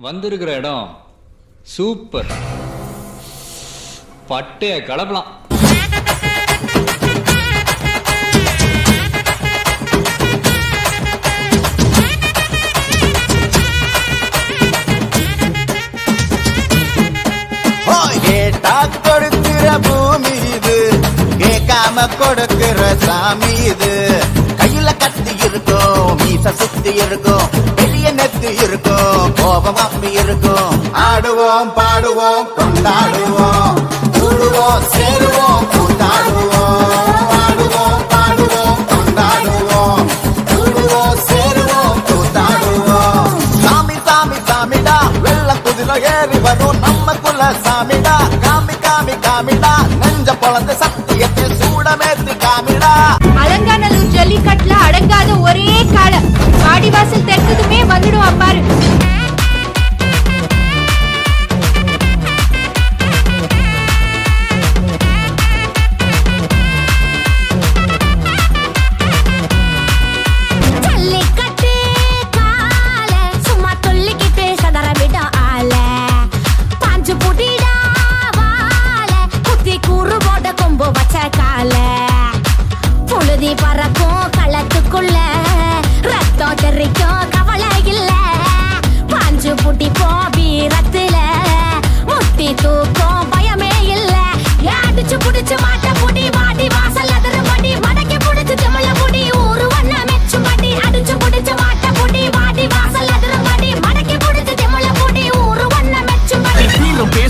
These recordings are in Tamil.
வந்திருக்கிற இடம் சூப்பர். பட்டைய கலப்பலாம். கேட்டா கொடுக்கிற பூமி இது கேட்காம கொடுக்கிற சாமி இது. கையில கத்தி இருக்கும் மீச சுத்தி இருக்கும் நெத்தி இருக்கும் கோபம் அப்படி இருக்கும். ஆடுவோம் பாடுவோம் கொண்டாடுவோம். கூடுவோம் சேருவோம் கூத்தாடுவோம். ஆடுவோம் பாடுவோம் கொண்டாடுவோம். கூடுவோம் சேருவோம் கூத்தாடுவோம். சாமி சாமி சாமிடா வெள்ள குதிரை ஏறி வரும். நம்ம சாமிடா காமி காமி காமிடா. நெஞ்ச பழந்த சத்தியத்தை சூடமேத்து காமிடா.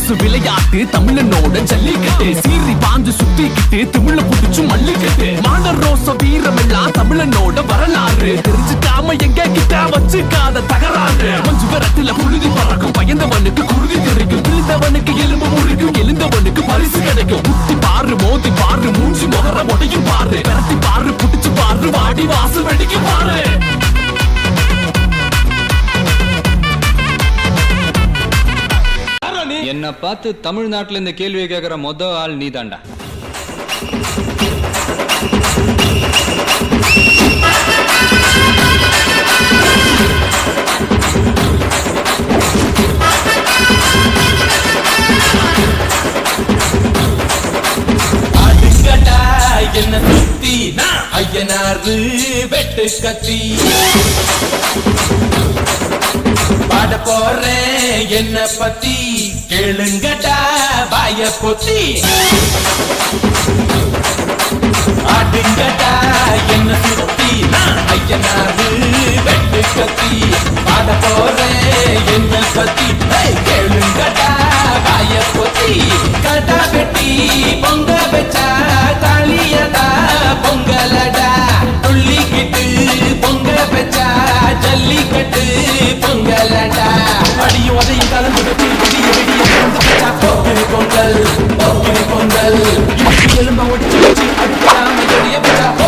வீரம் விளையாட்டு தமிழனோட ஜல்லிக்கட்டு. சீரி பாஞ்சு சுத்திக்கிட்டு தமிழ புடிச்சு மல்லிக்கட்டு. மாடர் ரோச வீரம் எல்லாம் தமிழனோட வரலாறு. தெரிஞ்சுக்காம எங்க கிட்ட வச்சுக்காத தகராறு. மஞ்சு வரத்துல புழுதி பறக்கும் பயந்தவனுக்கு குருதி தெரிக்கும் விழுந்தவனுக்கு எலும்பு முறிக்கும் எழுந்தவனுக்கு பரிசு கிடைக்கும். குத்தி பாரு மோதி பாரு மூஞ்சி முகர உடையும் பாரு. விரட்டி பாரு புடிச்சு பாரு வாடி வாசல் வெடிக்கும் பாரு. என்னை பார்த்து தமிழ்நாட்டுல இந்த கேள்வியை கேட்குற மொத ஆள் நீதாண்டா. அடுக்கடா என்ன சுத்தி வெட்டு கத்தி. பாட போறேன் என்ன பத்தி. கேளுங்கடா பாய பொத்தி. ஆடுங்கடா என்ன சுத்தி. நான் ஐயனாரு வெட்டு கத்தி. பாட போறேன் என்ன பத்தி. ஏய், கேளுங்கடா வாய பொத்தி. கடா வெட்டி பொங்க வச்சா எலும்ப ஒடிச்சு வச்சு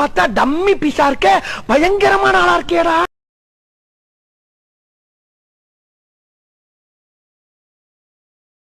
பார்த்தா டம்மி பிசா இருக்க பயங்கரமான ஆளா இருக்கேடா.